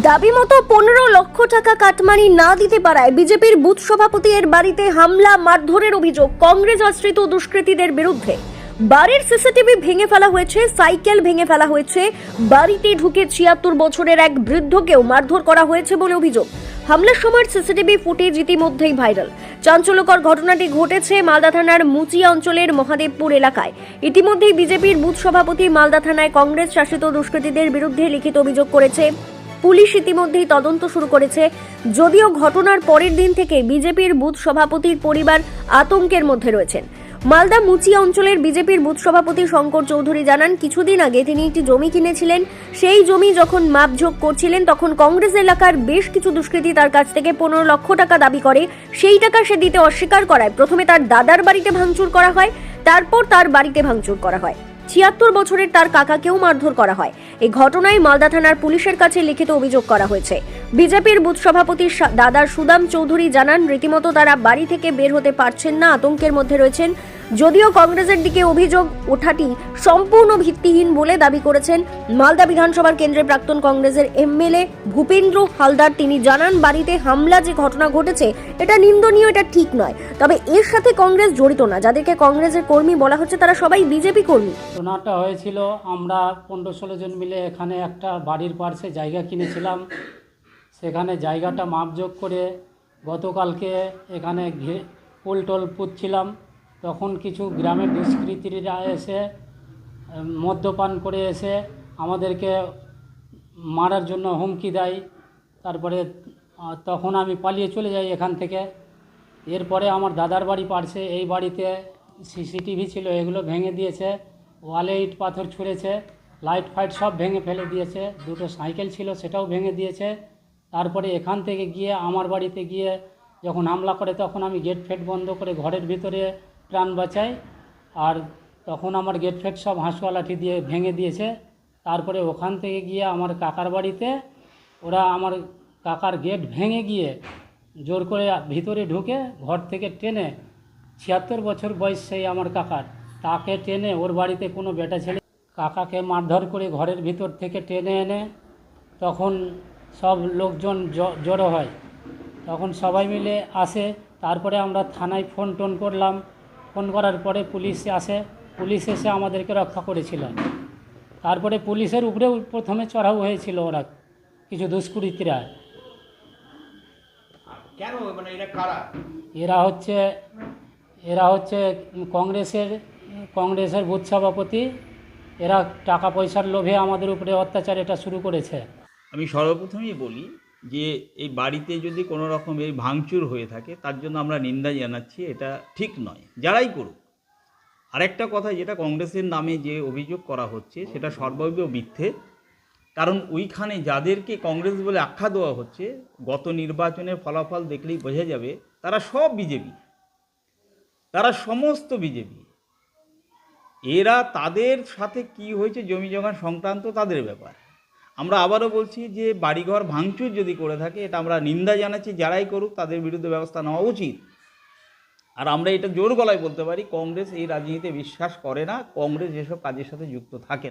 দাবি মতো পনেরো লক্ষ টাকা কাটমানি না দিতে পারায় বিজেপির বুথ সভাপতি এর বাড়িতে হামলা, মারধরের অভিযোগ, কংগ্রেস আশ্রিত দুষ্কৃতীদের বিরুদ্ধে। বাড়ির সিসিটিভি ভেঙে ফেলা হয়েছে, সাইকেল ভেঙে ফেলা হয়েছে। বাড়িতে ঢুকে ছিয়াত্তর বছরের এক বৃদ্ধকেও মারধর করা হয়েছে বলে অভিযোগ। হামলার সময় সিসিটিভি ফুটেজ ইতিমধ্যেই ভাইরাল। চাঞ্চল্যকর ঘটনাটি ঘটেছে মালদা থানার মুচিয়া অঞ্চলের মহাদেবপুর এলাকায়। ইতিমধ্যেই বিজেপির বুথ সভাপতি মালদা থানায় কংগ্রেস শাসিত দুষ্কৃতীদের বিরুদ্ধে লিখিত অভিযোগ করেছে। পুলিশ ইতিমধ্যেই তদন্ত শুরু করেছে। যদিও ঘটনার পরের দিন থেকে বিজেপির বুথ সভাপতির পরিবার আতঙ্কের মধ্যে রয়েছেন। মালদা মুচিয়া অঞ্চলের বিজেপির বুথ সভাপতি শঙ্কর চৌধুরী জানান, কিছুদিন আগে তিনি একটি জমি কিনেছিলেন। সেই জমি যখন মাপঝোক করছিলেন, তখন কংগ্রেস এলাকার বেশ কিছু দুষ্কৃতী তার কাছ থেকে পনেরো লক্ষ টাকা দাবি করে। সেই টাকা সে দিতে অস্বীকার করায় প্রথমে তার দাদার বাড়িতে ভাঙচুর করা হয়, তারপর তার বাড়িতে ভাঙচুর করা হয়। ছিয়াত্তর বছরের তার কাকাকেও মারধর করা হয়। এই ঘটনায় মালদা থানার পুলিশের কাছে লিখিত অভিযোগ করা হয়েছে। বিজেপির বুথ সভাপতি দাদা সুদাম চৌধুরী জানান, রীতিমতো তারা বাড়ি থেকে বের হতে পারছেন না, আতঙ্কের মধ্যে রয়েছেন। যদিও কংগ্রেসের দিকে অভিযোগ ওঠাটি সম্পূর্ণ ভিত্তিহীন বলে দাবি করেছেন মালদা বিধানসভার কেন্দ্রে প্রাক্তন কংগ্রেসের এমএলএ ভূপেন্দ্র হালদার। তিনি জানান, বাড়িতে হামলা যে ঘটনা ঘটেছে, এটা নিন্দনীয়, এটা ঠিক নয়। তবে এর সাথে কংগ্রেস জড়িত না। যাদেরকে কংগ্রেসের কর্মী বলা হচ্ছে, তারা সবাই বিজেপি কর্মী। ঘটনাটা হয়েছিল, আমরা পনেরো ষোলো জন মিলে এখানে একটা বাড়ির পার্শ্বে জায়গা কিনেছিলাম। সেখানে জায়গাটা মাপযোগ করে গতকালকে এখানে পোল টোল পুঁতছিলাম। তখন কিছু গ্রামের দুষ্কৃতীরা এসে মদ্যপান করে এসে আমাদেরকে মারার জন্য হুমকি দেয়। তারপরে তখন আমি পালিয়ে চলে যাই এখান থেকে। এরপরে আমার দাদার বাড়ি পারছে। এই বাড়িতে সিসিটিভি ছিল, এগুলো ভেঙে দিয়েছে। ওয়ালে ইট পাথর ছুঁড়েছে, লাইট ফাইট সব ভেঙে ফেলে দিয়েছে। দুটো সাইকেল ছিল, সেটাও ভেঙে দিয়েছে। তারপরে এখান থেকে গিয়ে আমার বাড়িতে গিয়ে যখন হামলা করে তখন আমি গেট ফেট বন্ধ করে ঘরের ভিতরে প্রাণ বাঁচাই। আর তখন আমার গেট ফেট সব হাঁসুয়া লাঠি দিয়ে ভেঙে দিয়েছে। তারপরে ওখান থেকে গিয়ে আমার কাকার বাড়িতে ওরা আমার কাকার গেট ভেঙে গিয়ে জোর করে ভিতরে ঢুকে ঘর থেকে টেনে ছিয়াত্তর বছর বয়স সেই আমার কাকার। তাকে টেনে ওর বাড়িতে কোনো বেটা ছেলে কাকাকে মারধর করে ঘরের ভিতর থেকে টেনে এনে তখন সব লোকজন জড়ো হয়। তখন সবাই মিলে আসে। তারপরে আমরা থানায় ফোন টোন করলাম। ফোন করার পরে পুলিশ আসে। পুলিশ এসে আমাদেরকে রক্ষা করেছিল। তারপরে পুলিশের উপরেও প্রথমে চড়াও হয়েছিল ওরা কিছু দুষ্কৃতীরা। কেন? মানে এটা কারা? এরা হচ্ছে এরা হচ্ছে কংগ্রেসের কংগ্রেসের বুথ সভাপতি। এরা টাকা পয়সার লোভে আমাদের উপরে অত্যাচার এটা শুরু করেছে। আমি সর্বপ্রথমেই বলি যে এই বাড়িতে যদি কোনো রকম এই ভাঙচুর হয়ে থাকে, তার জন্য আমরা নিন্দা জানাচ্ছি, এটা ঠিক নয়, যারাই করুক। আরেকটা কথা, যেটা কংগ্রেসের নামে যে অভিযোগ করা হচ্ছে, সেটা সর্বৈব মিথ্যে। কারণ ওইখানে যাদেরকে কংগ্রেস বলে আখ্যা দেওয়া হচ্ছে, গত নির্বাচনের ফলাফল দেখলেই বোঝা যাবে, তারা সব বিজেপি। তারা সমস্ত বিজেপি। এরা তাদের সাথে কি হয়েছে, জমি জমা সংক্রান্ত তাদের ব্যাপার। আমরা আবারও বলছি যে বাড়িঘর ভাঙচুর যদি করে থাকে, এটা আমরা নিন্দা জানাচ্ছি, যারাই করুক তাদের বিরুদ্ধে ব্যবস্থা নেওয়া উচিত আর আমরা এটা জোর গলায় বলতে পারি, কংগ্রেস এই রাজনীতিতে বিশ্বাস করে না, কংগ্রেস যেসব কাজের সাথে যুক্ত থাকে।